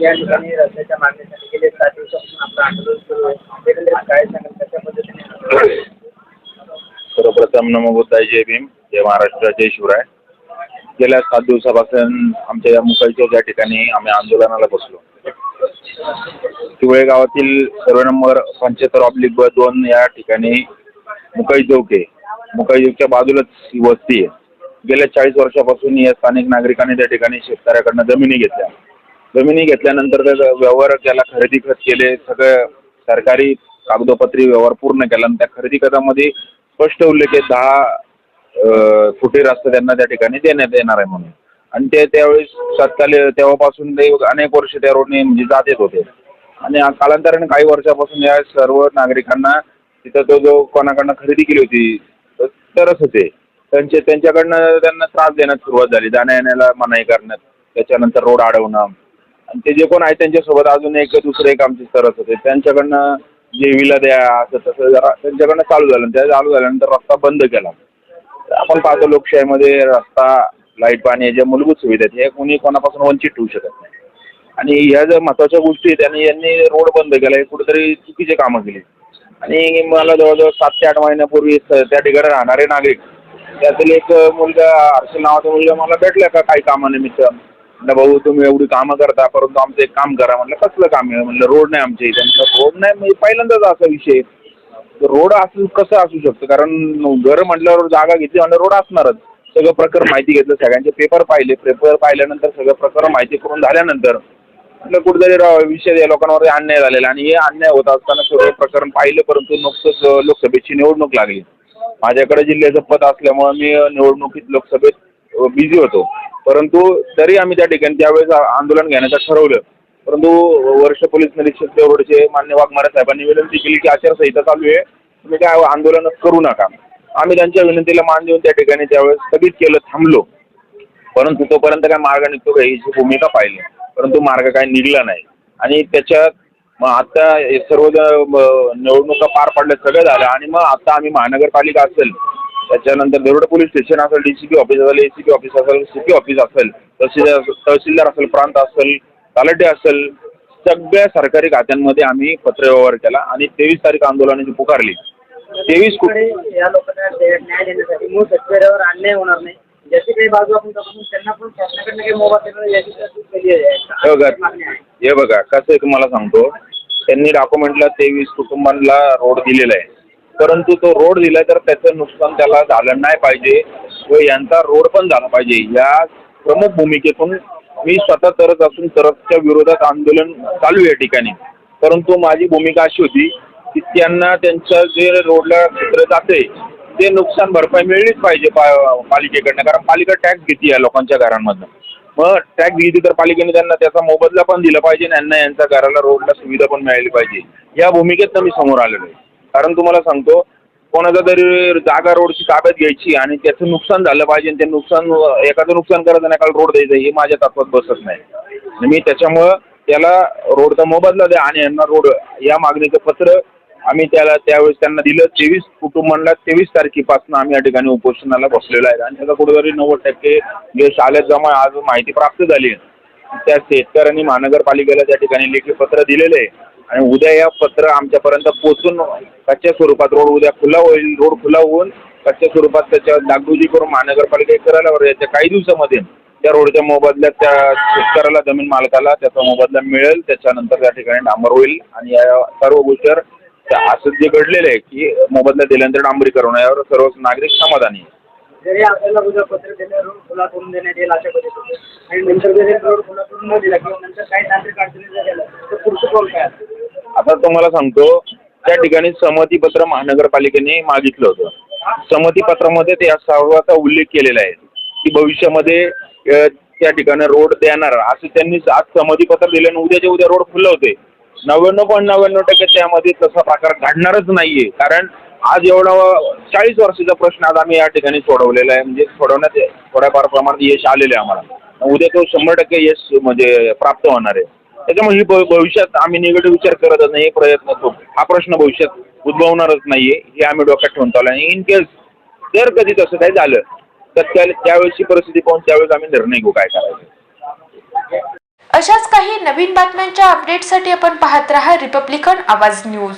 या ठिकाणी रस्त्याच्या मागणीसाठी गेले. सात दिवसापासून आपलं आंदोलन सुरू आहे. एकंदरीत काय सांगाल? कशा पद्धतीने सर्वप्रथम नमो बुद्धाय जय भीम. जय महाराष्ट्र जय शिवराय. गेल्या सात दिवसापासून आमच्या या मुकाई चौक या ठिकाणी आम्ही आंदोलनाला बसलो. शिवळे गावातील सर्व नंबर पंच्याहत्तर ऑब्लिक ब दोन या ठिकाणी मुकाई चौक आहे. मुकाई चौकच्या बाजूलाच ही वस्ती आहे. गेल्या चाळीस वर्षापासून या स्थानिक नागरिकांनी त्या ठिकाणी शेतकऱ्याकडनं जमिनी घेतल्या. जमिनी घेतल्यानंतर त्याचा व्यवहार त्याला खरेदी खत केले. सगळं सरकारी कागदोपत्री व्यवहार पूर्ण केला आणि त्या खरेदी खतामध्ये स्पष्ट उल्लेख आहे दहा फुटी फुटे रस्ता त्यांना त्या ठिकाणी देण्यात येणार आहे म्हणून. आणि ते त्यावेळेस तत्कालीन तेव्हापासून ते अनेक वर्ष त्या रोडने म्हणजे जात येत होते. आणि कालांतराने काही वर्षापासून या सर्व नागरिकांना तिथं तो जो कोणाकडनं खरेदी केली होती तरच होते. त्यांचे त्यांच्याकडनं त्यांना त्रास देण्यास सुरुवात झाली. जाण्या येण्याला मनाई करण्यात. त्याच्यानंतर रोड अडवणं. आणि ते जे कोण आहे त्यांच्यासोबत अजून एक दुसरे एक आमचे सरस होते. त्यांच्याकडनं जेवीला द्या असं तसं जरा त्यांच्याकडनं चालू झालं. त्या चालू झाल्यानंतर रस्ता बंद केला. आपण पाहतो लोकशाहीमध्ये रस्ता लाइट पाणी या ज्या मूलभूत सुविधा आहेत हे कोणी कोणापासून वंचित ठेवू शकत नाही. आणि ह्या ज्या महत्त्वाच्या गोष्टी आहेत त्यांनी यांनी रोड बंद केला हे कुठेतरी चुकीचे कामं केली. आणि मला जवळजवळ सात ते आठ महिन्यापूर्वी त्या ठिकाणी राहणारे नागरिक त्यातील एक मुलगा हर्षल नावाचा मुलगा मला भेटला का काही कामानिमित्त? म्हणलं भाऊ तुम्ही एवढी कामं करता परंतु आमचं एक काम करा. म्हणलं कसलं काम आहे? म्हणलं रोड नाही आमच्या इथे. रोड नाही? म्हणजे पहिल्यांदाच असा विषय रोड असू कसं असू शकतं? कारण घर म्हटल्यावर जागा घेतली म्हणजे रोड असणारच. सगळं प्रकरण माहिती घेतलं सगळ्यांचे पेपर पाहिले. पेपर पाहिल्यानंतर सगळं प्रकरण माहिती करून झाल्यानंतर म्हटलं कुठेतरी विषय या लोकांवर अन्याय झालेला आणि हे अन्याय होत असताना सगळं प्रकरण पाहिलं परंतु नुकतंच लोकसभेची निवडणूक लागली. माझ्याकडे जिल्ह्याचं पद असल्यामुळं मी निवडणुकीत लोकसभेत बिझी होतो. परंतु तरी आम्ही त्या ठिकाणी त्यावेळेस आंदोलन घेण्याचं ठरवलं. परंतु वर्ष पोलीस निरीक्षक देवडचे मान्य वाघमारे साहेबांनी विनंती केली की आचारसंहिता चालू आहे. तुम्ही काय आंदोलन करू नका. आम्ही त्यांच्या विनंतीला मान देऊन त्या ठिकाणी त्यावेळेस स्थगित केलं थांबलो. परंतु तोपर्यंत काय मार्ग निघतो का हीची भूमिका पाहिली परंतु मार्ग काय निघला नाही. आणि त्याच्यात मग आता सर्व निवडणुका पार पडल्या सगळं झालं. आणि मग आता आम्ही महानगरपालिका असेल त्याच्यानंतर देवड पोलीस स्टेशन असेल डी सी पी ऑफिस असेल ए सी पी ऑफिस असेल सी पी ऑफिस असेल तहसीलदार तहसीलदार असेल प्रांत असेल तलाठी असेल सगळ्या सरकारी खात्यांमध्ये आम्ही पत्रव्यवहार केला आणि तेवीस तारीख आंदोलनाची पुकारली. तेवीस कुठे या लोकांना दे- न्याय देण्यासाठी मूळ शेतकऱ्यावर अन्याय होणार नाही. ज्याची काही बाजू आपण तपासून त्यांना पण शासनाकडनं काही मोबा देणार याची तरतूद केली आहे. हे बघा मागणी आहे. हे बघा कसं आहे तुम्हाला सांगतो. त्यांनी डॉक्युमेंटला तेवीस कुटुंबांना रोड दिलेला आहे. परंतु तो रोड दिला तर त्याचं नुकसान त्याला झालं नाही पाहिजे. व यांचा रोड पण झाला पाहिजे. या प्रमुख भूमिकेतून मी स्वतः तरच असून तरसच्या विरोधात आंदोलन चालू आहे या ठिकाणी. परंतु माझी भूमिका अशी होती की त्यांना त्यांचं जे रोडला क्षेत्र जाते ते नुकसान भरपाई मिळलीच पाहिजे पा पालिकेकडनं. कारण पालिका टॅक्स घेते या लोकांच्या घरांमधनं. मग टॅक्स घेतली तर पालिकेने त्यांना त्याचा मोबदला पण दिला पाहिजे आणि यांना यांच्या घराला रोडला सुविधा पण मिळाली पाहिजे. या भूमिकेत मी समोर आलेलो आहे. कारण तुम्हाला सांगतो कोणाचा तरी जागा रोडची ताब्यात घ्यायची आणि त्याचं नुकसान झालं पाहिजे आणि ते नुकसान एखादं नुकसान करायचं नाही एखादा रोड द्यायचं हे माझ्या तत्वात बसत नाही. आणि मी त्याच्यामुळं त्याला रोडचा मोबदला द्या आणि यांना रोड या मागणीचं पत्र आम्ही त्याला त्यावेळेस त्यांना दिलं. तेवीस कुटुंबांना तेवीस तारखेपासून आम्ही या ठिकाणी उपोषणाला बसलेलो आहे. आणि त्याचा कुठेतरी नव्वद टक्के यश आल्याचं आज माहिती प्राप्त झाली आहे. त्या शेतकऱ्यांनी महानगरपालिकेला त्या ठिकाणी लेखी पत्र दिलेलं आहे. आणि उद्या या पत्र आमच्यापर्यंत पोचून कच्च्या स्वरूपात रोड उद्या खुला होईल रोड खुला होऊन कच्च्या स्वरूपात त्याच्या डागडुजी करून महानगरपालिका करायला बरं याच्या काही दिवसामध्ये त्या रोडच्या मोबदल्यात त्या शेतकऱ्याला जमीन मालकाला त्याचा मोबदला मिळेल. त्याच्यानंतर त्या ठिकाणी डांबर होईल. आणि या सर्व गोष्टीवर असं जे घडलेलं आहे की मोबदला दिल्यानंतर डांबरीकरण यावर सर्व नागरिक समाधानी आहे जरी आपल्याला उद्या पत्र दिलं रोड खुला करून देण्यात येईल अशा पद्धतीने. आणि नंतर जरी रोड खुला करून न दिला किंवा नंतर काही तांत्रिक अडचणी जर तर पुढचं पाऊल काय? आता तुम्हाला सांगतो त्या ठिकाणी संमतीपत्र महानगरपालिकेने मागितलं होतं. संमतीपत्रामध्ये त्या सर्वाचा उल्लेख केलेला आहे की भविष्यामध्ये त्या ठिकाणी रोड देणार असं त्यांनी आज संमतीपत्र दिलं आणि उद्याच्या उद्या रोड खुले होते. नव्याण्णव पॉईंट नव्याण्णव टक्के त्यामध्ये तसा प्रकार घडणारच नाहीये कारण आज एवढा चाळीस वर्षाचा प्रश्न आज आम्ही या ठिकाणी सोडवलेला आहे म्हणजे सोडवण्यात थोड्याफार प्रमाणात यश आलेलं आहे आम्हाला. उद्या तो शंभर टक्के यश म्हणजे प्राप्त होणार आहे. त्याच्यामुळे ही भ- भविष्यात आम्ही निगेटिव्ह विचार करतच नाही प्रयत्न तो हा प्रश्न भविष्यात उद्भवणारच नाहीये हे आम्ही डोक्यात ठेवून चालू आणि इन केस जर कधी तसं काही झालं तर त्या त्यावेळेची परिस्थिती पाहून त्यावेळेस आम्ही निर्णय घेऊ काय करायचं. अशाच काही नवीन बातम्यांच्या अपडेटसाठी आपण पाहत रहा रिपब्लिकन आवाज न्यूज.